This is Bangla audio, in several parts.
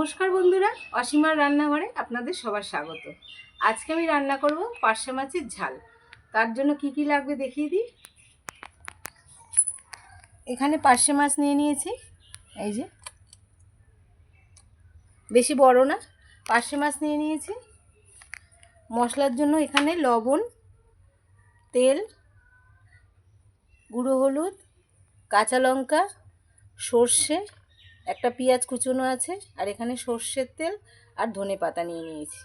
নমস্কার বন্ধুরা, অসীমার রান্নাঘরে আপনাদের সবার স্বাগত। আজকে আমি রান্না করব পার্শে মাছের ঝাল। তার জন্য কি কি লাগবে দেখিয়ে দিই। এখানে পার্শে মাছ নিয়ে নিয়েছি, এই যে। বেশি বড় না, পার্শে মাছ নিয়ে নিয়েছি। মশলার জন্য এখানে লবণ, তেল, গুঁড়ো হলুদ, কাঁচা লঙ্কা, সর্ষে একটা পেঁয়াজ কুচোনো আছে, আর এখানে সর্ষের তেল আর ধনে পাতা নিয়ে নিয়েছি।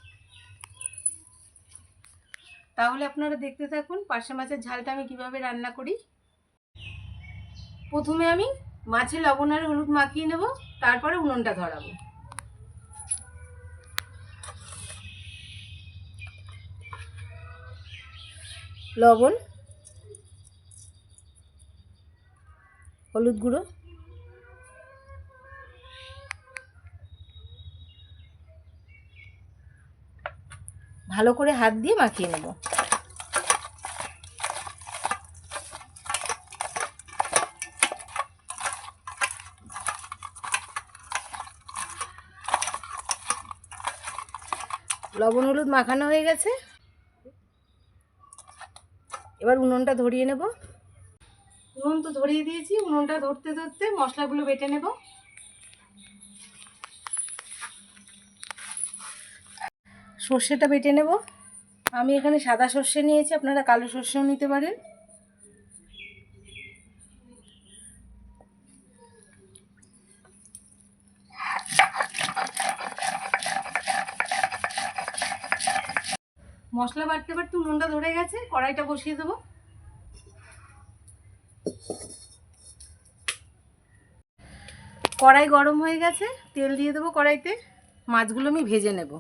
তাহলে আপনারা দেখতে থাকুন পার্শে মাছের ঝালটা আমি কীভাবে রান্না করি। প্রথমে আমি মাছে লবণ আর হলুদ মাখিয়ে নেব, তারপরে উনুনটা ধরাবো। লবণ, হলুদ গুঁড়ো ভালো করে হাত দিয়ে মাখিয়ে নেব। লবণ, হলুদ মাখানো হয়ে গেছে। এবার উনুনটা ধরিয়ে নেব। উনুন তো ধরিয়ে দিয়েছি, উনুনটা ধরতে ধরতে মশলাগুলো বেটে নেব। সর্ষেটা বেটে নেব। আমি এখানে সাদা সর্ষে নিয়েছি, আপনারা কালো সর্ষেও নিতে পারেন। মশলা বাড়তে বাড়তে উনুনটা ধরে গেছে, কড়াইটা বসিয়ে দেবো। কড়াই গরম হয়ে গেছে, তেল দিয়ে দেবো কড়াইতে। মাছগুলো আমি ভেজে নেব।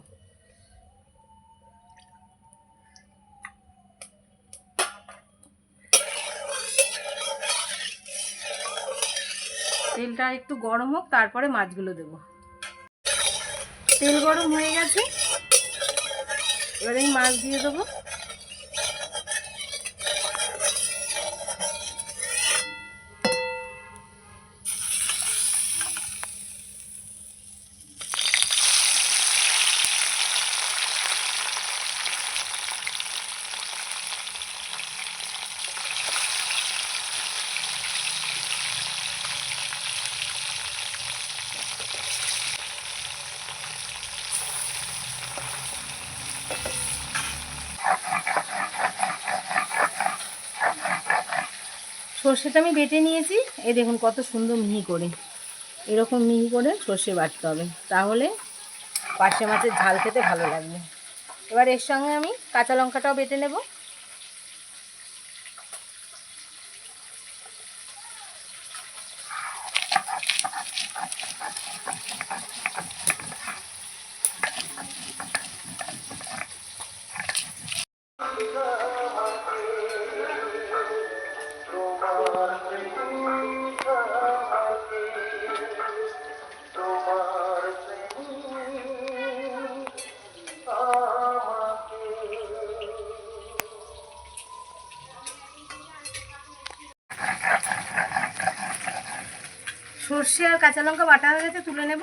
তেলটা একটু গরম হোক, তারপরে মাছগুলো দেব। তেল গরম হয়ে গেছে। এবার আমি মাছ দিয়ে দেবো। সর্ষেটা আমি বেটে নিয়েছি। এই দেখুন কত সুন্দর মিহি করে। এরকম মিহি করে সর্ষে বাটতে হবে। তাহলে পার্শে মাছের ঝাল খেতে ভালো লাগবে। এবার এর সঙ্গে আমি কাঁচা লঙ্কাটাও বেটে নেব। সর্ষে আর কাঁচা লঙ্কা বাটা হয়ে গেছে, তুলে নেব।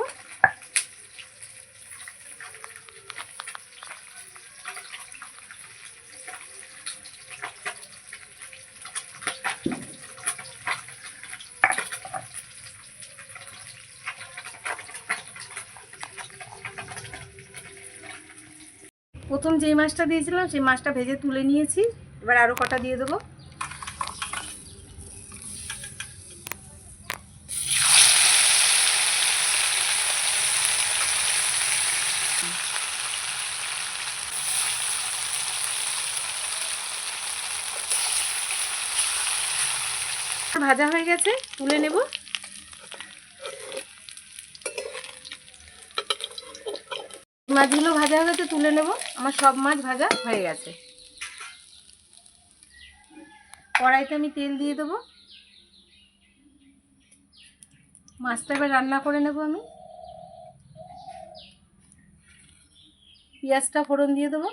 প্রথম যেই মাছটা দিয়েছিলাম, সেই মাছটা ভেজে তুলে নিয়েছি। এবার আরও কটা দিয়ে দেবো। ভাজা হয়ে গেছে, তুলে নেব। মাছগুলো ভাজা হয়ে গেছে তুলে নেব। আমার সব মাছ ভাজা হয়ে গেছে। কড়াইতে আমি তেল দিয়ে দেবো। মাছটা এবার রান্না করে নেব আমি। পেঁয়াজটা ফোড়ন দিয়ে দেবো।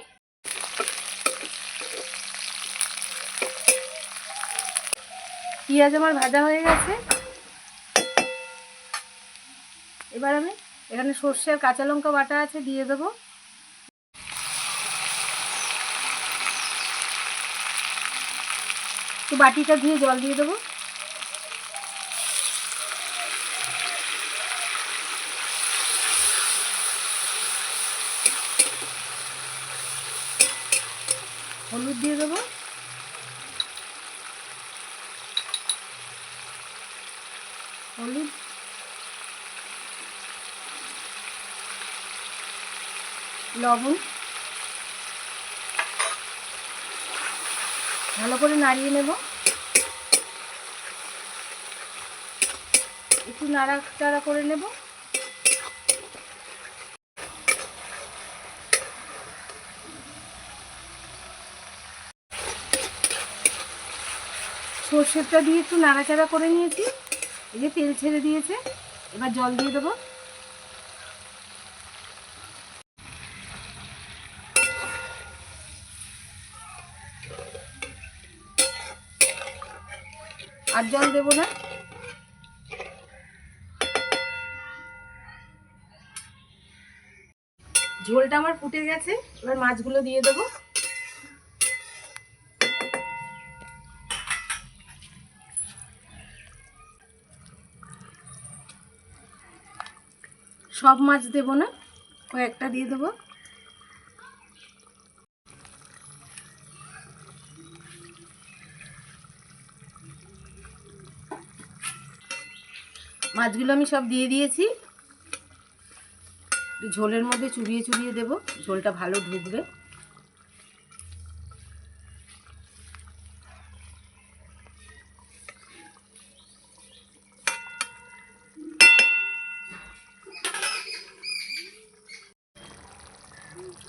পেঁয়াজ আমার ভাজা হয়ে গেছে। এবার আমি এখানে সর্ষে আর কাঁচা লঙ্কা বাটা আছে, দিয়ে দেবো। তো বাটিটা ধুয়ে জল দিয়ে দেবো হলুদ দিয়ে দেবো হলুদ। লবণ। ভালো করে নাড়িয়ে নেব। একটু নাড়া নাড়াচাড়া করে নেব। সর্ষেরটা দিয়ে একটু নাড়াচাড়া করে নিয়েছি। এই যে তেল ছেড়ে দিয়েছে, এবার জল দিয়ে দেবো। আর জল দেবো না। ঝোলটা আমার ফুটে গেছে, এবার মাছগুলো দিয়ে দেবো। সব মাছ দেব না, কয়েকটা দিয়ে দেব। মাছগুলো আমি সব দিয়ে দিয়েছি। ঝোলের মধ্যে চুবিয়ে চুবিয়ে দেব, ঝোলটা ভালো ঢুকবে।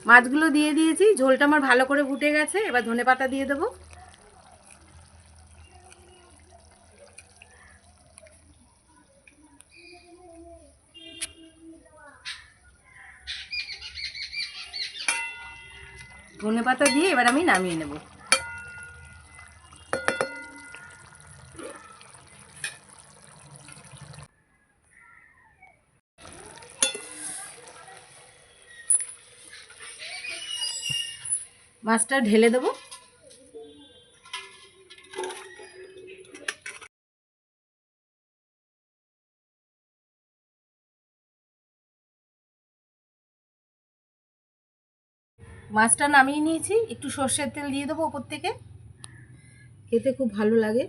মাছগুলো দিয়ে দিয়েছি। ঝোলটা আমার ভালো করে ফুটে গেছে, এবার ধনে পাতা দিয়ে দেবো। ধনে পাতা দিয়ে এবার আমি নামিয়ে নেব। মাছটা ঢেলে দেব। মাছটা নামিয়ে নিয়েছি। একটু সর্ষের তেল দিয়ে দেবো ওপর থেকে। খেতে খুব ভালো লাগে।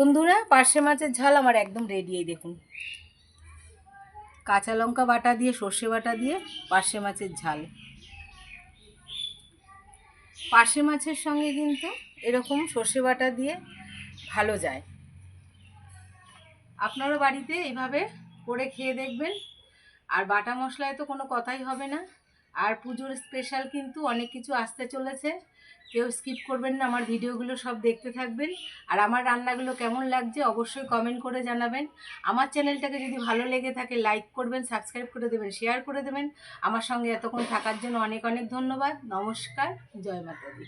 বন্ধুরা পার্শে মাছের ঝাল আমার একদম রেডি এই দেখুন। কাঁচা লঙ্কা বাটা দিয়ে, সর্ষে বাটা দিয়ে পার্শে মাছের ঝাল। পার্শে মাছের সঙ্গে কিন্তু এরকম সর্ষে বাটা দিয়ে ভালো যায়। আপনারও বাড়িতে এভাবে করে খেয়ে দেখবেন, আর বাটা মশলায় তো কোনো কথাই হবে না। আর পুজোর স্পেশাল কিন্তু অনেক কিছু আসতে চলেছে। কেউ স্কিপ করবেন না, আমার ভিডিওগুলো সব দেখতে থাকবেন। আর আমার রান্নাগুলো কেমন লাগছে অবশ্যই কমেন্ট করে জানাবেন। আমার চ্যানেলটাকে যদি ভালো লেগে থাকে লাইক করবেন সাবস্ক্রাইব করে দেবেন শেয়ার করে দেবেন। আমার সঙ্গে এতক্ষণ থাকার জন্য অনেক অনেক ধন্যবাদ। নমস্কার, জয় মাতা দি